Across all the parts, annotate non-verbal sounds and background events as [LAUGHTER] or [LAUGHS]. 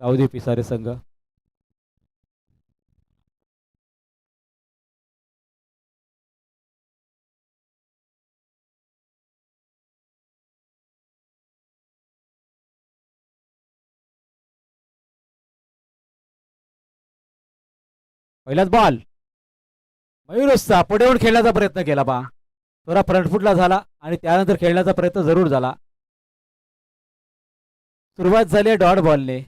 दे पिसारे संघ पहिलाच बॉल मयूर उत्साह पुढे येऊन खेळण्याचा प्रयत्न केला बा. थोडा फ्रंटफुटला झाला आणि त्यानंतर खेळण्याचा प्रयत्न जरूर झाला. सुरुवात झाली डॉट बॉलने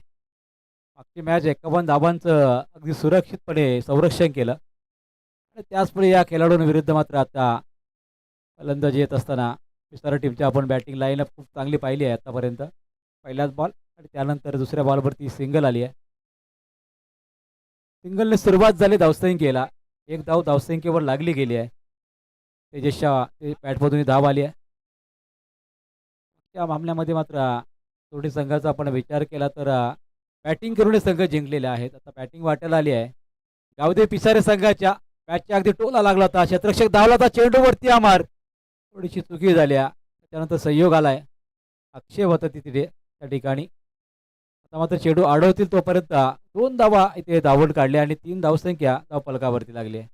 मागची मॅच एकावन्न धावांचं अगदी सुरक्षितपणे संरक्षण केलं. आणि त्याचपुढे या खेळाडूंविरुद्ध मात्र आता फलंदाजी येत असताना विसारा टीमच्या आपण बॅटिंग लाईनअप खूप चांगली पाहिली आहे आतापर्यंत. पहिलाच बॉल आणि त्यानंतर दुसऱ्या बॉलवरती सिंगल आली आहे. सिंगलने सुरुवात झाली धावसंख्येला. एक धाव धावसंख्येवर लागली गेली आहे. तेजसच्या ते बॅटमधून धाव आली आहे. त्या मामल्यामध्ये मात्र थोडी संघाचा आपण विचार केला तर बॅटिंग करून हे संघ जिंकलेले आहेत. आता बॅटिंग वाटायला आली आहे. गावदे पिसारे संघाच्या बॅटच्या अगदी टोला लागला होता. क्षेत्रक्षक धावला होता चेंडूवरती आमार थोडीशी चुकी झाल्या त्यानंतर संयोग आलाय. आक्षेप होता तिथे त्या ठिकाणी. आता मात्र चेंडू अडवतील तोपर्यंत दोन धावा इथे धावड काढले आणि तीन धावसंख्या धाव पलकावरती लागली आहे.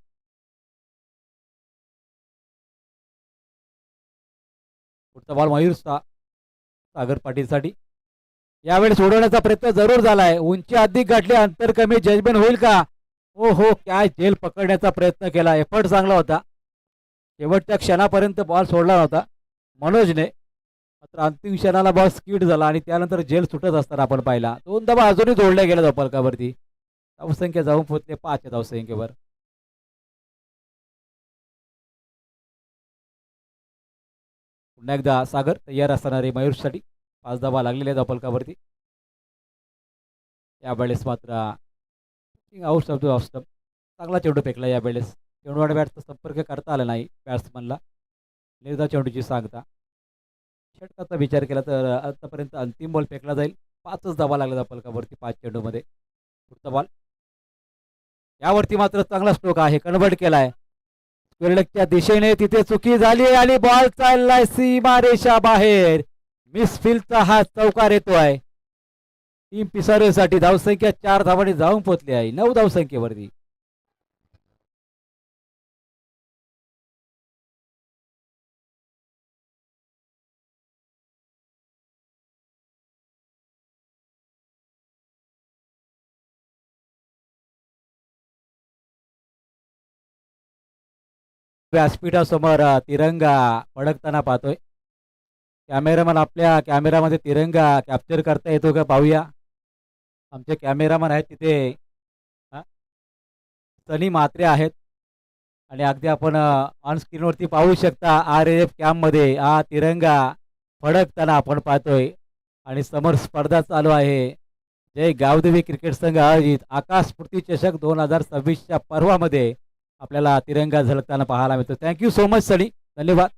पुढचा बॉल मयूर सागर पाटीलसाठी. यावेळी सोडवण्याचा प्रयत्न जरूर झालाय. उंची अधिक गाठली अंतर कमी जजमेंट होईल का? हो हो काय जेल पकडण्याचा प्रयत्न केला. एफर्ट चांगला होता. शेवटच्या क्षणापर्यंत बॉल सोडला नव्हता. मनोजने मात्र अंतिम क्षणाला बॉल स्किट झाला आणि त्यानंतर जेल सुटत असताना आपण पाहिला. दोन धावा अजूनही जोडल्या गेल्या धावपलकावरती धावसंख्या जाऊन पोहोचले पाच धावसंख्येवर. पुन्हा एकदा सागर तयार असणारे मयूरसाठी. पाच धावा लागलेल्या धावपलकावरती यावेळेस मात्र out of the off stump चांगला चेंडू फेकला यावेळेस. चेंडूवाड बॅटचा संपर्क करता आला नाही बॅट्समनला. निर्धा चेंडूची सांगता. षटकाचा विचार केला तर आतापर्यंत अंतिम बॉल फेकला जाईल. पाचच धावा लागला धावपलकावरती पाच चेंडूमध्ये. पुढचा बॉल. यावरती मात्र चांगला स्ट्रोक आहे. कन्वर्ट केलाय. स्क्वेअरलेगच्या दिशेने तिथे चुकी झाली आणि बॉल चाललाय सीमा रेषा बाहेर. मिसफिल्डचा हा चौकार येतो आहे. टीम पिसारेसाठी धावसंख्या चार धावांनी जाऊन पोहोचली आहे. नऊ धावसंख्येवरती. व्यासपीठासमोर तिरंगा फडकताना पाहतोय. कॅमेरामन आपल्या कॅमेरामध्ये तिरंगा कॅप्चर करता येतो का पाहूया. आमचे कॅमेरामन आहेत तिथे. सनी मात्रे आहेत. आणि अगदी आपण ऑनस्क्रीनवरती पाहू शकता आर एफ कॅम्पमध्ये हा तिरंगा फडकताना आपण पाहतोय. आणि समोर स्पर्धा चालू आहे. जय गावदेवी क्रिकेट संघ आयोजित आकाश स्फूर्ती चषक दोन हजार सव्वीसच्या पर्वामध्ये आपल्याला तिरंगा झळकताना पाहायला मिळतो. थँक्यू सो मच सनी धन्यवाद.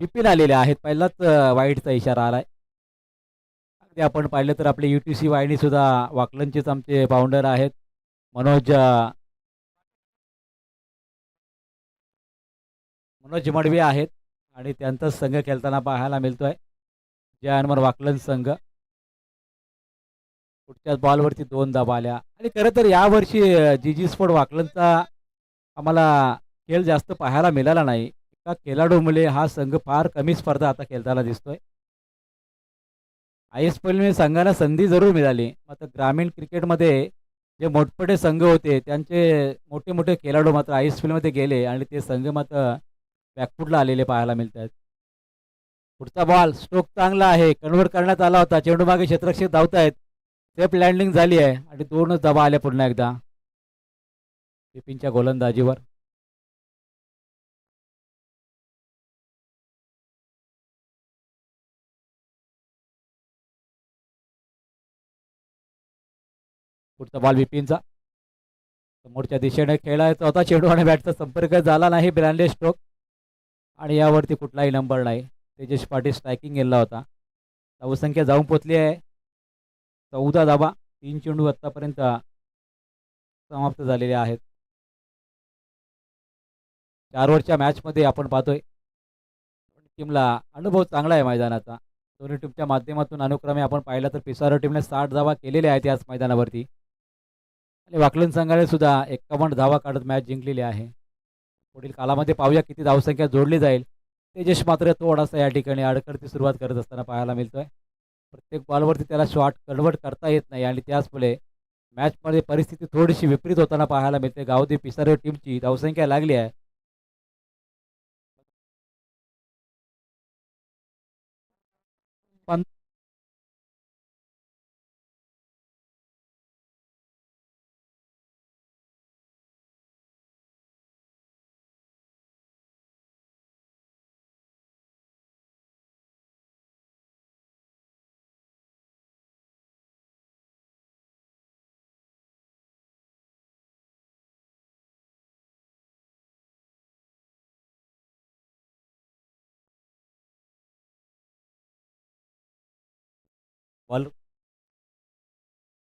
बिपिन आलेले आहेत. पहिलाच वाईटचा इशारा आलाय. अगदी आपण पाहिलं तर आपले यू टी सी वाहिनी सुद्धा वाकलनचेच आमचे फाउंडर आहेत. मनोज मनोज मडवे आहेत आणि त्यांचाच संघ खेळताना पाहायला मिळतोय. जय हनुमान वाकलन संघ. पुढच्याच बॉलवरती दोन धाबा आल्या. आणि खरं तर यावर्षी जी जी स्पोर्ट वाकलनचा आम्हाला खेळ जास्त पाहायला मिळाला नाही. खेळाडू मुले हा संघ फार कमी स्पर्धा आता खेळताना दिसतोय. आय एस पी संघाला संधी जरूर मिळाली. मात्र ग्रामीण क्रिकेटमध्ये जे मोठमोठे संघ होते त्यांचे मोठे मोठे खेळाडू मात्र आय एस पीमध्ये गेले आणि ते संघ मात्र बॅकफुटला आलेले पाहायला मिळत आहेत पुढचा बॉल स्ट्रोक चांगला आहे. कन्वर्ट करण्यात आला होता. चेंडू मागे धावत आहेत सेफ लँडिंग झाली आहे आणि दोनच धाबा आल्या पुन्हा एकदा. बिपिनच्या गोलंदाजीवर. पुढचा बॉल विपिनचा समोरच्या दिशेने खेळायचा होता चेंडू आणि बॅटचा संपर्क झाला नाही ब्रँडे स्ट्रोक आणि यावरती कुठलाही नंबर नाही. तेजेश पाटील स्ट्रायकिंग गेला होता. धावसंख्या जाऊन पोचली आहे. चौदा धाबा तीन चेंडू आत्तापर्यंत समाप्त झालेले आहेत. चार ओव्हरच्या मॅचमध्ये आपण पाहतोय. टीमला अनुभव चांगला आहे मैदानाचा. दोन्ही टीमच्या माध्यमातून अनुक्रमे आपण पाहिलं तर पिसारो टीमने साठ धावा केलेल्या आहेत याच मैदानावरती. वाकलन संघाने सुद्धा एक्कावन्न धावा काढत मॅच जिंकलेली आहे. पुढील कालामध्ये पाहूया किती धावसंख्या जोडली जाईल. तेजस मात्र थोडासा या ठिकाणी अडकडती सुरुवात करत असताना पाहायला मिळतोय. प्रत्येक बॉलवरती त्याला शॉट कन्वर्ट करता येत नाही आणि त्याचमुळे मॅचमध्ये परिस्थिती थोडीशी विपरीत होताना पाहायला मिळते गावदी पिसारे टीमची धावसंख्या लागली आहे. पण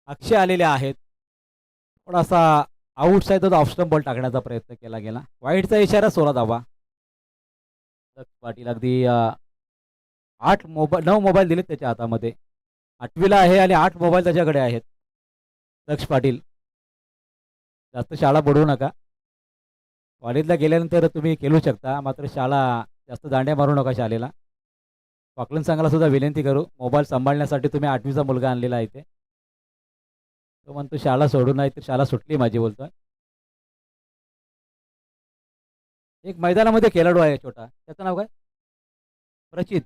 अक्षय आलेले आहेत. थोडासा आउट साईड ऑप्शन बॉल टाकण्याचा प्रयत्न केला गेला. वाईटचा इशारा सोळा धावा पाटील अगदी आठ मोबाईल नऊ मोबाईल दिलेत त्याच्या हातामध्ये. आठवीला आहे आणि आठ मोबाईल त्याच्याकडे आहेत. दक्ष पाटील. जास्त शाळा बुडवू नका. कॉलेजला गेल्यानंतर तुम्ही खेळू शकता. मात्र शाळा जास्त दांड्या मारू नका शाळेला. वाकलन संघाला सुद्धा विनंती करू. मोबाईल सांभाळण्यासाठी तुम्ही आठवीचा मुलगा आणलेला आहे इथे. तो म्हणतो शाळा सोडू नाही तर शाळा सुटली माझी बोलतो एक मैदानामध्ये खेळाडू आहे छोटा. त्याचं नाव काय? प्रचित.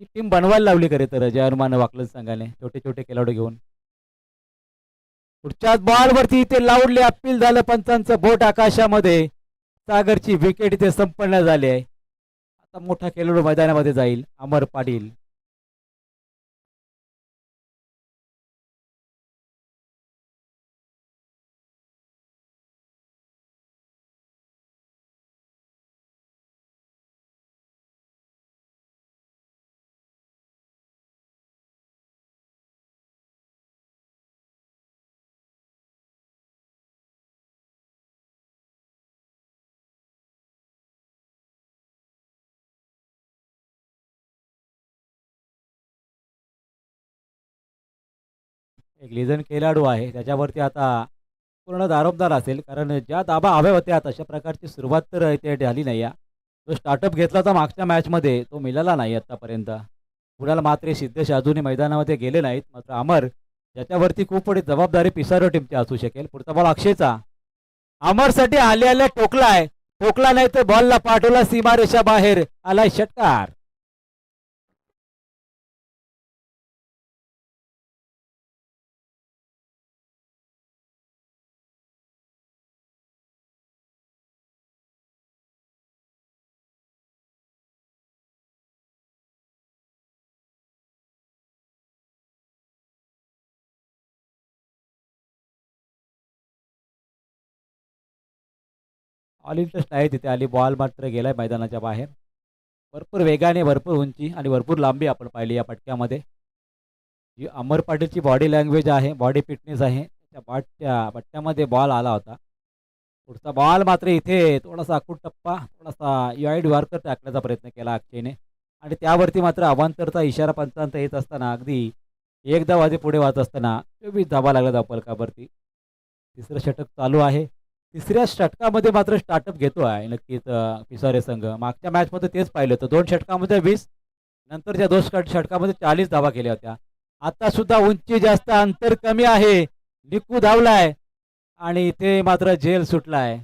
ही टीम बनवायला लावली खरे तर अजय हनुमान वाकलं संघाने छोटे छोटे खेळाडू घेऊन. पुढच्या बॉलवरती इथे लावडले अपील झालं पंचांचं बोट आकाशामध्ये. सागरची विकेट इथे संपन्न झाली आहे. आता मोठा खेळाडू मैदानामध्ये जाईल अमर पाटील. एक लिजन खेळाडू आहे. त्याच्यावरती आता पूर्ण दारोबदार असेल. कारण ज्या दाबा हव्या होत्या तशा प्रकारची सुरुवात तर इथे झाली नाही. आहे जो स्टार्टअप घेतला होता मागच्या मॅचमध्ये तो मिळाला नाही आत्तापर्यंत पुण्याला मात्र सिद्धेश अजूनही मैदानामध्ये गेले नाहीत. मात्र अमर ज्याच्यावरती खूप मोठी जबाबदारी पिसारो टीमची असू शकेल. पुढचा बॉल अक्षयचा. अमरसाठी आल्या आले टोकलाय टोकला नाही तर बॉलला पाठवला सीमारेषा बाहेर. आलाय षटकार. ऑल इंटरेस्ट आहे तिथे आली बॉल मात्र गेलाय मैदानाच्या बाहेर. भरपूर वेगाने भरपूर उंची आणि भरपूर लांबी आपण पाहिली या पटक्यामध्ये. जी अमर पाटीलची बॉडी लँग्वेज आहे बॉडी फिटनेस आहे त्या बाटच्या पट्ट्यामध्ये बॉल आला होता. पुढचा बॉल मात्र इथे थोडासा अकूट टप्पा थोडासा वाईड वार्कर टाकण्याचा प्रयत्न केला अक्षयने. आणि त्यावरती मात्र अवांतरचा इशारा पंचांत येत असताना अगदी एक धावाजे पुढे वाहत असताना चोवीस धावा लागला धावपलकावरती तिसरं षटक चालू आहे. तिसऱ्या षटकामध्ये मात्र स्टार्टअप घेतो आहे. नक्कीच पिसारे संघ. मागच्या मॅचमध्ये तेच पाहिलं होतं. दोन षटकामध्ये वीस नंतरच्या दोन षट षटकामध्ये चाळीस धावा केल्या होत्या. आता सुद्धा उंची जास्त अंतर कमी आहे. निकू धावलाय आणि इथे मात्र जेल सुटलाय.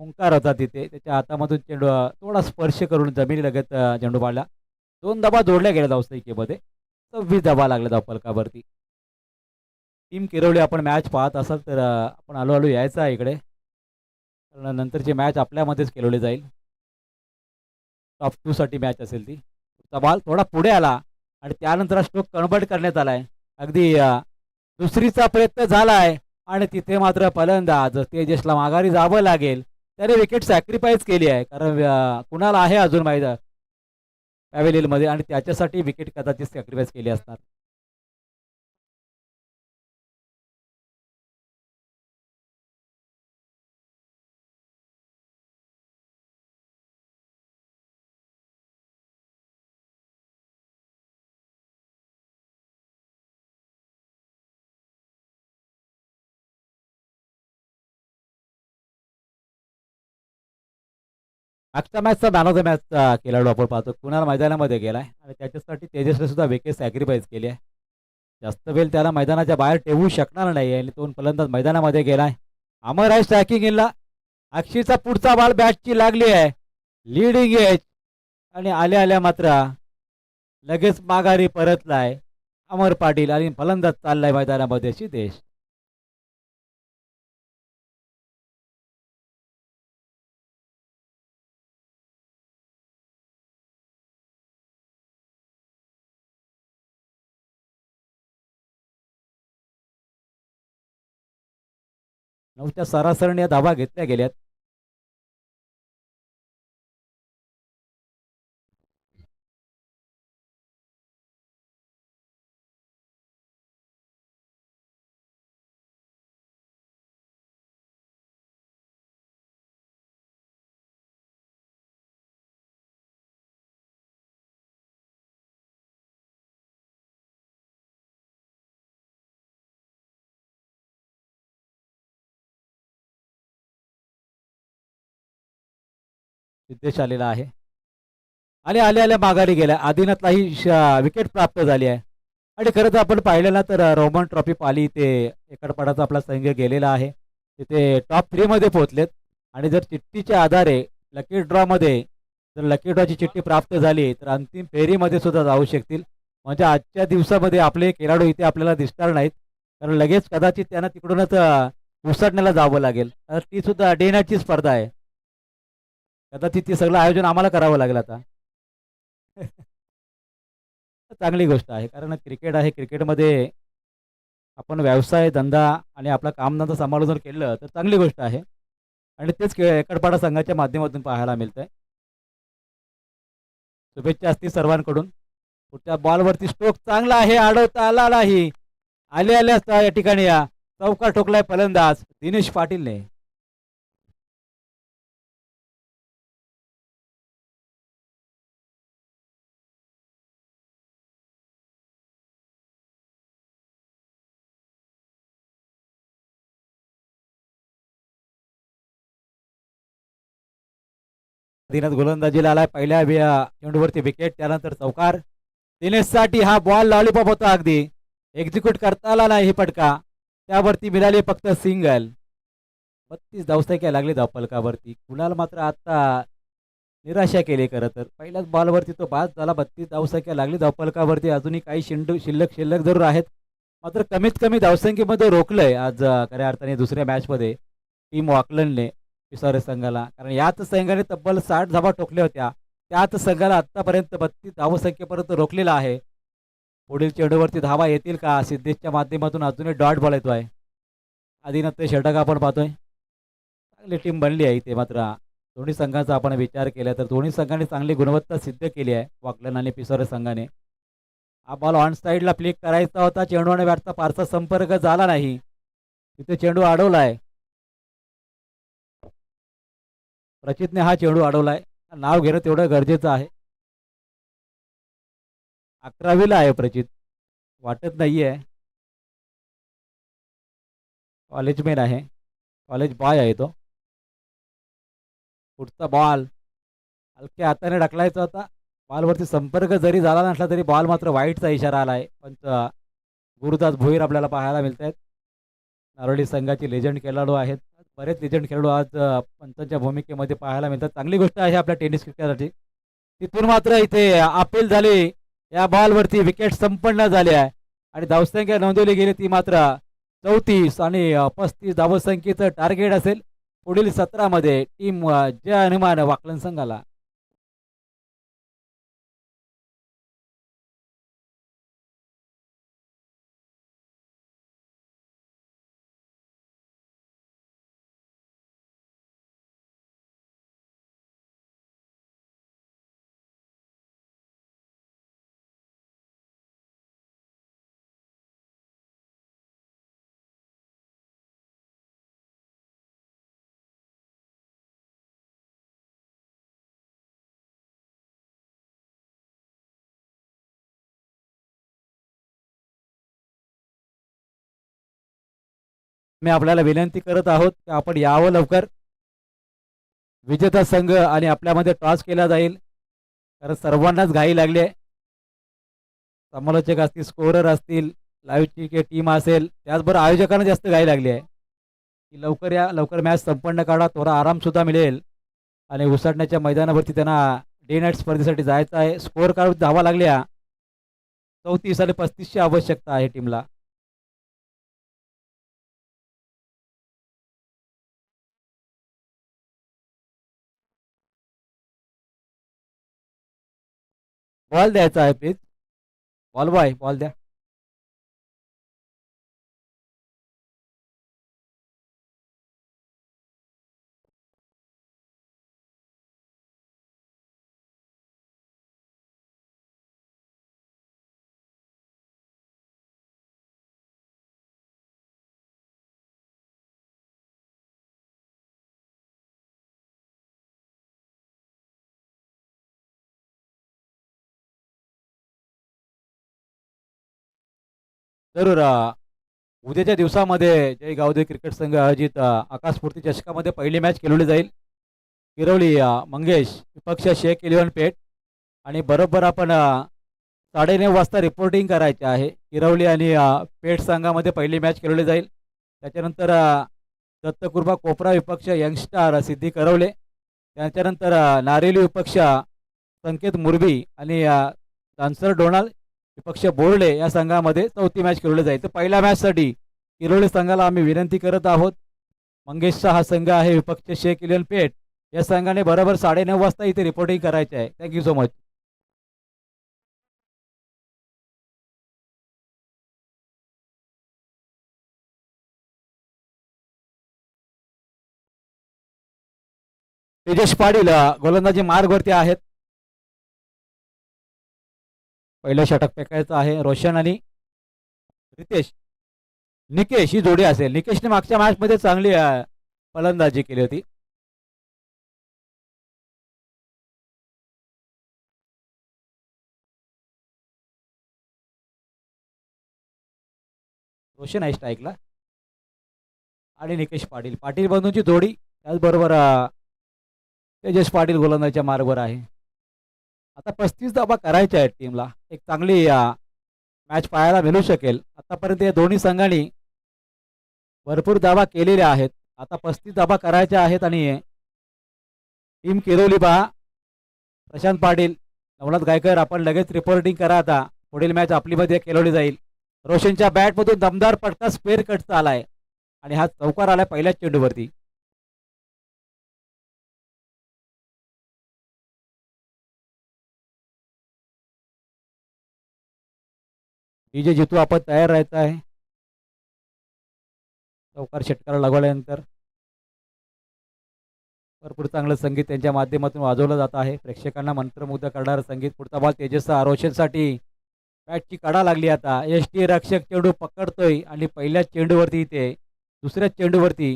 ओंकार होता तिथे. त्याच्या हातामधून चेंडू थोडा स्पर्श करून जमिनी लगत चेंडू पाडला दोन धाबा जोडल्या गेल्या धावसंख्येमध्ये सव्वीस धाबा लागल्या धावपलकावरती टीम केरवली आपण मॅच पाहत असाल तर आपण आलो आलो यायचं आहे इकडे. कारण नंतरची मॅच आपल्यामध्येच खेळवली जाईल. टॉप टूसाठी मॅच असेल ती. पुढचा बॉल थोडा पुढे आला आणि त्यानंतर स्ट्रोक कन्वर्ट करण्यात आलाय. अगदी दुसरीचा प्रयत्न झालाय आणि तिथे मात्र फलंदाज तेजसला माघारी जावं लागेल. त्याने विकेट सॅक्रिफाईस केली आहे. कारण कुणाला आहे अजून माहीत? पॅवेलियनमध्ये आणि त्याच्यासाठी विकेट कदाचित सॅक्रिफाईस केली असणार. मागच्या मॅचचा मॅन ऑफ द मॅचचा खेळाडू आपण पाहतो. कुणाल मैदानामध्ये गेलाय? आणि त्याच्यासाठी तेजसने सुद्धा विकेट सॅक्रिफाईस केली आहे. जास्त वेळ त्याला मैदानाच्या बाहेर ठेवू शकणार नाही आणि दोन फलंदाज मैदानामध्ये गेलाय. अमर आहे स्ट्रायकिंग इनला अक्षीचा पुढचा बॉल बॅटची लागली आहे. लिडिंग एज आणि आल्या आल्या मात्र लगेच माघारी परतलाय. अमर पाटील आणि फलंदाज चाललाय मैदानामध्ये. सिद्धेश. नऊच्या सरासरीने या धावा घेतल्या गेल्यात. सिद्धेश आलेला आहे. आणि आल्या आल्या माघारी गेल्या. आदिनाथलाही श- विकेट प्राप्त झाली आहे. आणि खरं तर आपण पाहिलं ना तर रोमन ट्रॉफी पाली ते एकडपडाचा आपला संघ गेलेला आहे. तिथे टॉप थ्रीमध्ये पोहोचलेत. आणि जर चिठ्ठीच्या आधारे लकी ड्रॉमध्ये जर लकी ड्रॉची चिठ्ठी प्राप्त झाली तर अंतिम फेरीमध्ये सुद्धा जाऊ शकतील. म्हणजे आजच्या दिवसामध्ये आपले खेळाडू इथे आपल्याला दिसणार नाहीत. कारण लगेच कदाचित त्यांना तिकडूनच उसडण्याला उसटण्याला जावं लागेल. तर ती सुद्धा डे नाईटची स्पर्धा आहे. कदाचित ते सगळं आयोजन आम्हाला करावं लागेल आता. [LAUGHS] चांगली गोष्ट आहे कारण क्रिकेट आहे क्रिकेटमध्ये आपण व्यवसाय धंदा आणि आपला कामधंदा सांभाळून जर केलं तर चांगली गोष्ट आहे. आणि तेच खेळ एकडपाडा संघाच्या माध्यमातून पाहायला मिळतंय. शुभेच्छा असतील सर्वांकडून. पुढच्या बॉलवरती स्ट्रोक चांगला आहे अडवता आला नाही. आले आल्या या ठिकाणी या. चौका ठोकलाय फलंदाज दिनेश पाटीलने. दिनेश गोलंदाजीला आलाय. पहिल्या चेंडूवरती विकेट त्यानंतर चौकार. दिनेशसाठी हा बॉल लॉलीपॉप होता अगदी. एक्झिक्यूट करता आला नाही फटका. त्यावरती मिळाली फक्त सिंगल बत्तीस धावसंख्या लागली धावपलकावरती. कुणाल मात्र आता निराशा केली खरं तर. पहिल्याच बॉलवरती तो बाद झाला. बत्तीस धावसंख्या लागली धावपलकावरती. अजूनही काही शिंडू शिल्लक शिल्लक जरूर आहेत. मात्र कमीत कमी धावसंख्येमध्ये रोखलंय आज खऱ्या अर्थाने दुसऱ्या मॅचमध्ये टीम वॉकलनने पिसारे संघाला. कारण याच संघाने तब्बल साठ धावा ठोकल्या होत्या. त्याच संघाला आत्तापर्यंत बत्तीस धावसंख्येपर्यंत रोखलेला आहे. पुढील चेंडूवरती धावा येतील का? सिद्धेशच्या माध्यमातून अजूनही डॉट बॉल येतोय. आदिनाथ षटक आपण पाहतोय. चांगली टीम बनली आहे इथे मात्र. दोन्ही संघांचा आपण विचार केला तर दोन्ही संघांनी चांगली गुणवत्ता सिद्ध केली आहे. वाकलन आणि पिसोरे संघाने. हा बॉल ऑन साईडला फ्लिक करायचा होता. चेंडू आणि बॅटचा फारसा संपर्क झाला नाही. तिथे चेंडू अडवला आहे प्रचितने हा चेंडू अडवलाय. नाव घेणं तेवढं गरजेचं आहे. अकरावीला आहे प्रचित. वाटत नाही आहे कॉलेजमेन आहे. कॉलेज बॉय आहे तो. पुढचा बॉल हलक्या हाताने ढकलायचा होता. बॉलवरती संपर्क जरी झाला नसला तरी बॉल मात्र वाईटचा इशारा आला आहे पंच गुरुदास भोईर आपल्याला पाहायला मिळत आहेत नारोली संघाचे लेजंड खेळाडू आहेत. बरेच लेजंड खेळाडू आज अ, पंचांच्या भूमिकेमध्ये पाहायला मिळतात. चांगली गोष्ट आहे आपल्या टेनिस क्रिकेटसाठी तिथून मात्र इथे अपील झाली. या बॉलवरती विकेट संपन्न झाली आहे. आणि धावसंख्या नोंदवली गेली ती मात्र चौतीस आणि पस्तीस धावसंख्येचं टार्गेट असेल. पुढील सतरामध्ये टीम जय हनुमान वाकलन संघाला. मी आपल्याला विनंती करत आहोत की आपण यावं लवकर. विजेता संघ आणि आपल्यामध्ये टॉस केला जाईल. कारण सर्वांनाच घाई लागली आहे. समालोचक असतील स्कोरर असतील लाईव्हची टीम असेल त्याचबरोबर आयोजकांना जास्त घाई लागली आहे. की लवकर या लवकर मॅच संपन्न काढा थोडा आरामसुद्धा मिळेल. आणि उसाटण्याच्या मैदानावरती त्यांना डे नाईट स्पर्धेसाठी जायचं आहे. स्कोअर कार्ड धावा लागल्या. चौतीस आणि पस्तीसची आवश्यकता आहे टीमला. बॉल द्यायचा आहे प्लीज बॉल बॉय बॉल द्या. तर उद्याच्या दिवसामध्ये जय गावदे क्रिकेट संघ आयोजित आकाशपूर्ती चषकामध्ये पहिली मॅच खेळवली जाईल. किरवली मंगेश विपक्ष शेख इलेव्हन पेठ आणि बरोबर आपण साडेनऊ वाजता रिपोर्टिंग करायचे आहे. किरवली आणि पेठ संघामध्ये पहिली मॅच खेळवली जाईल. त्याच्यानंतर अ, दत्तकुर्बा कोपरा विपक्ष यंगस्टार सिद्धी करवले त्याच्यानंतर नारेली विपक्ष संकेत मुरबी आणि डान्सर डोनाल्ड विपक्ष बोर्डे या संघामध्ये चौथी मॅच खेळवली जाईल. तर पहिल्या मॅचसाठी किरोळी संघाला आम्ही विनंती करत आहोत. मंगेशचा हा संघ आहे विपक्ष शेख इलियन पेठ. या संघाने बरोबर साडेनऊ वाजता इथे रिपोर्टिंग करायचे आहे. Thank you so much Tejas Patil गोलंदाजी मार्गवरती आहेत. पहिलं षटक फेकायचं आहे. रोशन आणि रितेश. निकेश ही जोडी असेल. निकेशने मागच्या मॅचमध्ये चांगली फलंदाजी केली होती. रोशन आहे स्ट्राईकला आणि निकेश पाटील. पाटील बंधूंची जोडी त्याचबरोबर तेजस पाटील गोलंदाजच्या मार्गवर आहे. आता पस्तीस धाबा करायच्या आहेत टीमला एक चांगली मॅच पाहायला मिळू शकेल. आतापर्यंत या दोन्ही संघांनी भरपूर धाबा केलेल्या आहेत. आता पस्तीस धाबा करायच्या आहेत आणि टीम केरोली बा प्रशांत पाटील नवनाथ गायकर आपण लगेच रिपोर्टिंग करा आता. पुढील मॅच आपलीमध्ये खेळवली जाईल. रोशनच्या बॅटमधून दमदार पटका स्पेअर कटचा आलाय. आणि हा चौकार आलाय पहिल्याच चेंडूवरती. डीजे जितू आपण तयार राहायचं आहे चौकार षटकाला लागवल्यानंतर भरपूर चांगलं संगीत त्यांच्या माध्यमातून वाजवलं जात आहे. प्रेक्षकांना मंत्रमुग्ध करणारं संगीत. पुढचा बॉल तेजस्व रोशनसाठी बॅटची कडा लागली आता. एस टी रक्षक चेंडू पकडतोय आणि पहिल्याच चेंडूवरती इथे दुसऱ्याच चेंडूवरती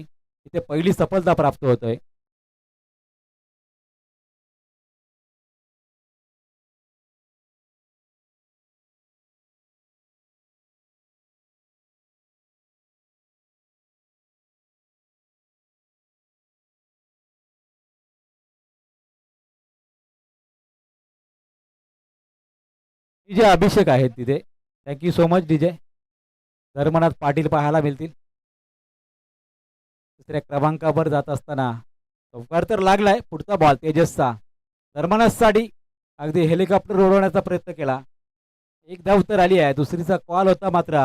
इथे पहिली सफलता प्राप्त होतोय. डीजे अभिषेक आहेत तिथे. Thank you so much DJ. Dharmanath Patil पाहायला मिळतील. दुसऱ्या क्रमांकावर जात असताना चौकार तर लागलाय पुढचा बॉल तेजसचा. धर्मनाथसाठी अगदी हेलिकॉप्टर उडवण्याचा प्रयत्न केला. एक धाव तर आली आहे दुसरीचा कॉल होता मात्र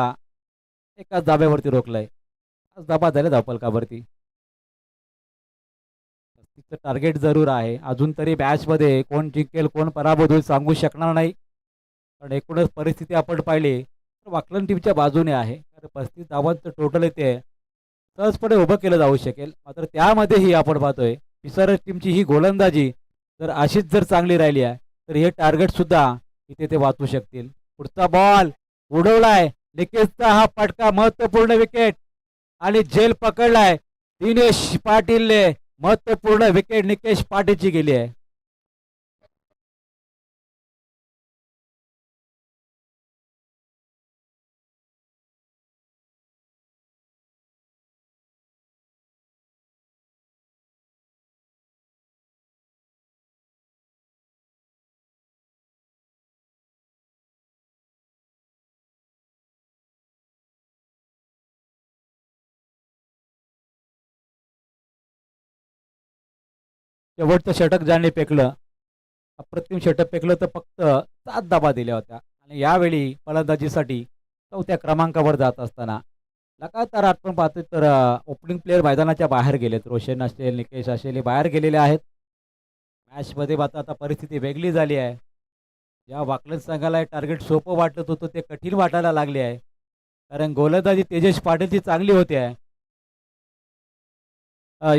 एकाच धाब्यावरती रोखलाय. आज धाबा झाले धावपलकावरती. तिचं टार्गेट जरूर आहे. अजून तरी बॅचमध्ये कोण जिंकेल कोण पराभूत होईल सांगू शकणार नाही. पण एकूणच परिस्थिती आपण पाहिली तर वाकलन टीमच्या बाजूने आहे. कारण पस्तीस धावांचं टोटल येते सहजपणे उभं केलं जाऊ शकेल. मात्र त्यामध्येही आपण पाहतोय पिसर टीमची ही गोलंदाजी जर अशीच जर चांगली राहिली आहे तर हे टार्गेट सुद्धा इथे ते वाचू शकतील. पुढचा बॉल उडवलाय. निकेशचा हा फटका महत्त्वपूर्ण विकेट आणि जेल पकडलाय. दिनेश पाटीलने महत्त्वपूर्ण विकेट निकेश पाटीलची गेली आहे. शेवटचं षटक ज्याने पेकलं अप्रतिम षटक पेकलं तर फक्त सात धाबा दिल्या होत्या. आणि यावेळी फलंदाजीसाठी चौथ्या क्रमांकावर जात असताना लगातार आपण पाहतोय तर ओपनिंग प्लेअर मैदानाच्या बाहेर गेलेत. रोशन असेल निकेश असेल हे बाहेर गेलेले आहेत. मॅचमध्ये मात्र आता परिस्थिती वेगळी झाली आहे. या वाकलन संघाला टार्गेट सोपं वाटत होतं ते कठीण वाटायला लागले आहे. कारण गोलंदाजी तेजस पाटीलची चांगली होती आहे.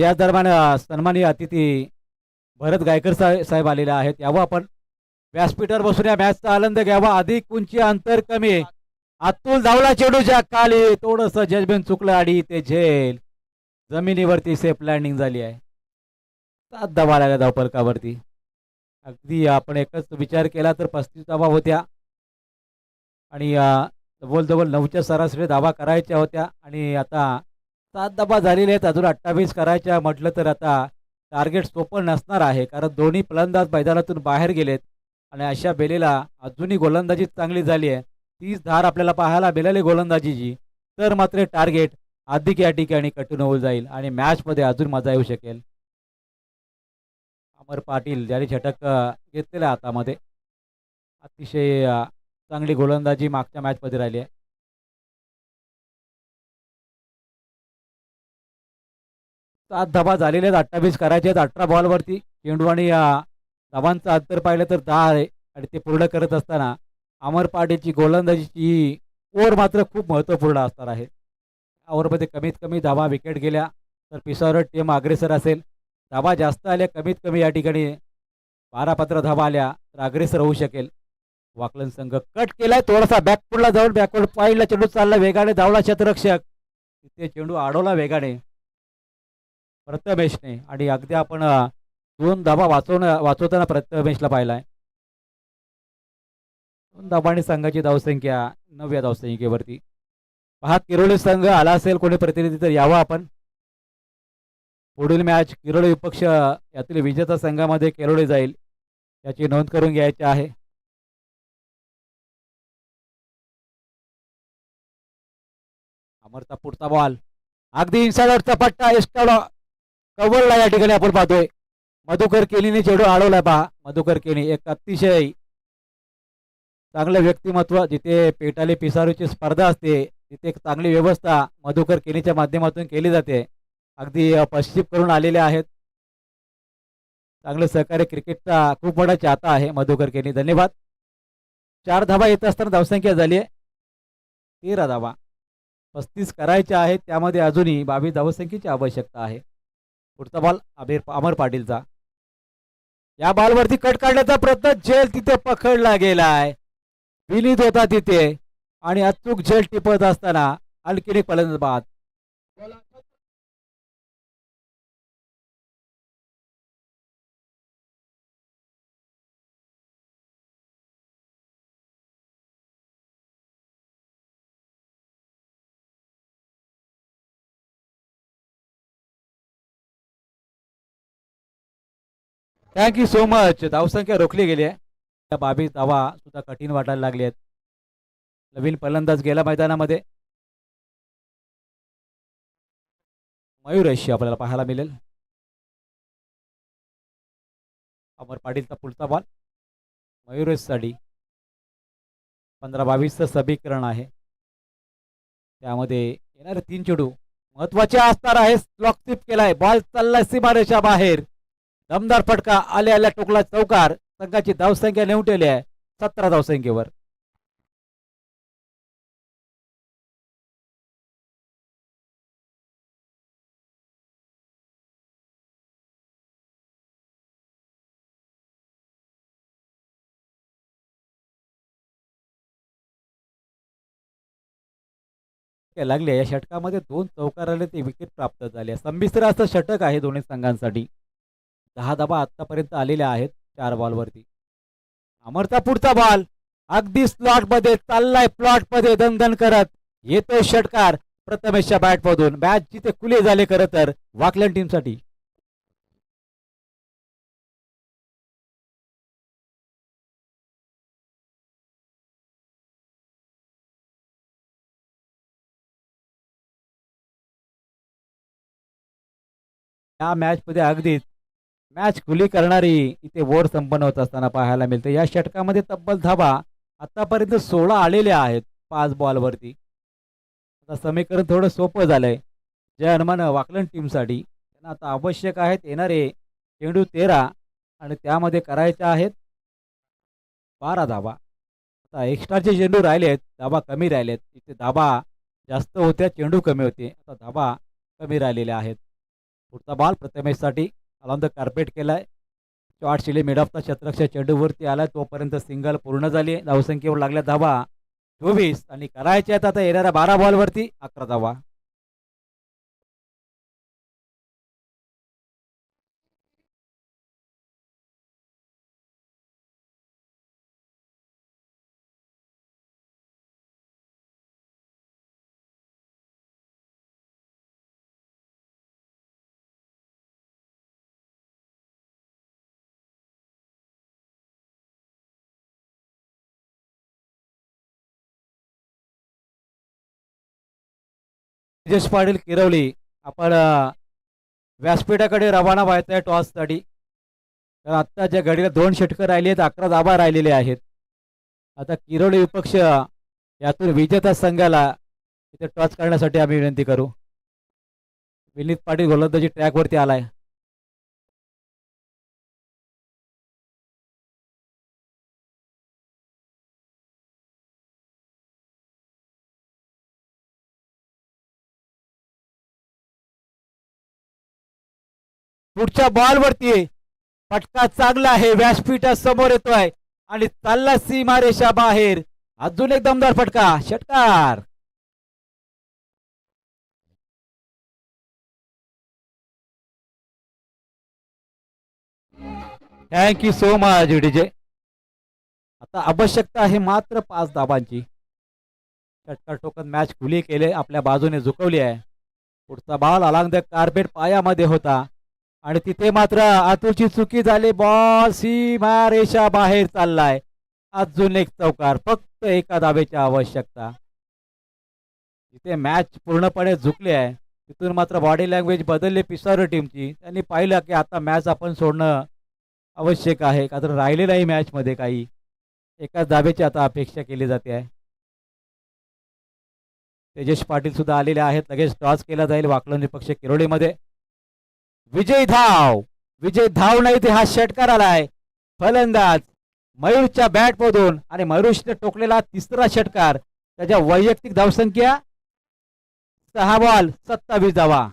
या दरम्यान सन्मानीय अतिथी भरत गायकर साहेब साहेब आलेले आहेत. यावं आपण व्यासपीठावर बसून या मॅचचा आनंद घ्यावा. अधिक उंची अंतर कमी. अतुल धावला चेडूच्या खाली. थोडस जजमेंट चुकलं आणि ते झेल. जमिनीवरती सेफ लँडिंग झाली आहे. सात धावा लागल्या धावपलकावरती अगदी आपण एकच विचार केला तर पस्तीस धावा होत्या. आणि अ, जवळ जवळ नऊच्या सरासरी धावा करायच्या होत्या. आणि आता सात धावा झालेल्या आहेत. अजून अठ्ठावीस करायच्या. म्हटलं तर आता टार्गेट सोपं नसणार आहे कारण दोन्ही फलंदाज मैदानातून बाहेर गेलेत आणि अशा बेलेला अजूनही गोलंदाजी चांगली झाली आहे. तीच धार आपल्याला पाहायला मिळाली गोलंदाजीची. तर मात्र टार्गेट अधिक या ठिकाणी कठीण होऊन जाईल आणि मॅचमध्ये अजून मजा येऊ शकेल. अमर पाटील ज्याने झटक घेतलेलं आहे हातामध्ये. अतिशय चांगली गोलंदाजी मागच्या मॅचमध्ये राहिली आहे. सात धबा झालेले आहेत. अठ्ठावीस करायचे आहेत अठरा बॉलवरती. चेंडू आणि अ, धावांचं अंतर पाहिलं तर दहा आहे. आणि ते पूर्ण करत असताना अमर पाटीलची गोलंदाजीची ओव्हर मात्र खूप महत्त्वपूर्ण असणार आहे. ओव्हरमध्ये कमीत कमी धावा विकेट गेल्या तर पिसावर टीम अग्रेसर असेल. धावा जास्त आल्या कमीत कमी या ठिकाणी बारा पात्र धावा आल्या तर अग्रेसर होऊ शकेल. वाकलन संघ कट केलाय. थोडासा बॅकफुडला जाऊन बॅकवर्ड पॉईंटला चेंडू चालला वेगाने. धावला शतरक्षक तिथे चेंडू आडवला वेगाने. प्रथमेशने आणि अगदी आपण दोन धाबा वाचवणं वाचवताना प्रथमेशला पाहिलाय. दोन धाबांनी संघाची धावसंख्या नवव्या धावसंख्येवरती. पहा किरोळी संघ आला असेल कोणी प्रतिनिधी तर यावं आपण. पुढील मॅच किरोळी विपक्ष यातील विजेता संघामध्ये केरोळी जाईल याची नोंद करून घ्यायची आहे. अमरचा पुढचा बॉल अगदी इन्साइडरचा पट्टा एस्टाडा कव्हरला या ठिकाणी आपण पाहतोय. मधुकर केलीने चेडू अडवलाय पहा. मधुकर केनी एक अतिशय चांगलं व्यक्तिमत्व जिथे पेटाले पिसारूची स्पर्धा असते तिथे एक चांगली व्यवस्था मधुकर केनीच्या माध्यमातून केली जाते. अगदी पश्चिम करून आलेले आहेत. चांगलं सहकार्य क्रिकेटचा खूप मोठा चाहता आहे मधुकर केनी धन्यवाद. चार धावा येत असताना धावसंख्या झाली आहे. तेरा धावा. पस्तीस करायच्या आहेत. त्यामध्ये अजूनही बावीस धावसंख्येची आवश्यकता आहे. पुढचा बॉल आबेर अमर पाटीलचा. या बॉलवरती कट काढण्याचा प्रयत्न झेल तिथे पकडला गेलाय. विनीत होता तिथे आणि अचूक झेल टिपत असताना आणखीन एक फलंदाज बाद. थँक्यू सो मच धावसंख्या रोखली गेली आहे. त्या बाबी धावा सुद्धा कठीण वाटायला लागली आहेत. नवीन फलंदाज गेला मैदानामध्ये. मयूरेश आपल्याला पाहायला मिळेल. अमर पाटीलचा पुढचा बॉल मयुरेशसाठी पंधरा बावीसचं समीकरण आहे. त्यामध्ये येणारे तीन चेडू महत्त्वाचे असणार आहे स्लॉक स्लिप केलाय. बॉल चाललाय सीमारेषा बाहेर. दमदार फटका आल्या आल्या टोकला चौकार. संघाची धावसंख्या नेऊन आहे. सतरा धावसंख्येवर. काय लागले. या षटकामध्ये दोन चौकाराला ते विकेट प्राप्त झाले. संमिश्र असं षटक आहे दोन्ही संघांसाठी. दहा धाबा आतापर्यंत आलेल्या आहेत चार बॉलवरती अमरचा पुढचा बॉल अगदी स्लॉटमध्ये चाललाय प्लॉटमध्ये दणदण करत. येतोय षटकार. प्रथमेशच्या बॅट मधून. मॅच जिथे खुले झाले खरं तर वाकलन टीमसाठी या मॅच मध्ये अगदीच मॅच खुली करणारी इथे वोर संपन्न होत असताना पाहायला मिळते. या षटकामध्ये तब्बल धाबा आतापर्यंत सोळा आलेल्या आहेत पाच बॉलवरती. आता समीकरण थोडं सोपं झालंय. जय हनुमान वाकलन टीमसाठी. त्यांना आता आवश्यक आहेत येणारे चेंडू तेरा आणि त्यामध्ये करायचे आहेत बारा धाबा आता एक्स्ट्राचे चेंडू राहिले आहेत. धाबा कमी राहिले आहेत. इथे धाबा जास्त होत्या चेंडू कमी होते. आता धाबा कमी राहिलेल्या आहेत. पुढचा बॉल प्रथमेशसाठी. ऑन द कार्पेट केलाय. शॉर्ट शिले मिड ऑफ द शतरक्ष चेंडूवरती आलाय. तोपर्यंत सिंगल पूर्ण झाली. धावसंख्येवर लागल्या धावा. चोवीस आणि करायचे आहेत आता येणाऱ्या बारा बॉलवरती अकरा धावा. तेजस पाटील किरवली. आपण व्यासपीठाकडे रवाना व्हायचं आहे टॉससाठी तर आत्ता ज्या घडीला दोन षटकं राहिली आहेत अकरा धाबा राहिलेले आहेत. आता किरवली विपक्ष यातून विजेता संघाला इथे टॉस करण्यासाठी आम्ही विनंती करू. विनीत पाटील गोलंदाजी ट्रॅकवरती आलाय. पुढच्या बॉलवरती फटका चांगला आहे. व्यासपीठा समोर येतोय. आणि चालला सीमारेषा बाहेर. अजून एक दमदार फटका. षटकार. थँक्यू सो मच डीजे आता आवश्यकता आहे मात्र पाच धाबांची षटकार टोकन मॅच खुली केले. आपल्या बाजूने झुकवली आहे. पुढचा बॉल अलॉंग कार्पेट पायामध्ये होता. आणि तिथे मात्र आतूची चुकी झाली. बॉल सीमा रेषा बाहेर चाललाय. अजून एक चौकार फक्त एका दाबेची आवश्यकता. तिथे मॅच पूर्णपणे झुकली आहे. तिथून मात्र बॉडी लँग्वेज बदलली पिसारो टीमची त्यांनी पाहिलं की आता मॅच आपण सोडणं आवश्यक आहे. का तर राहिले नाही मॅचमध्ये काही. एकाच दाबेची आता अपेक्षा केली जाते. आहे तेजस पाटील सुद्धा आलेले आहेत. लगेच टॉस केला जाईल. वाकलन विपक्ष किरोडीमध्ये विजय धाव. विजय धाव नाही ते हा षटकार आलाय. फलंदाज मयूरच्या बॅट मधून आणि मयूरने टोकलेला तिसरा षटकार. त्याच्या वैयक्तिक धावसंख्या सहा बॉल सत्तावीस धावा.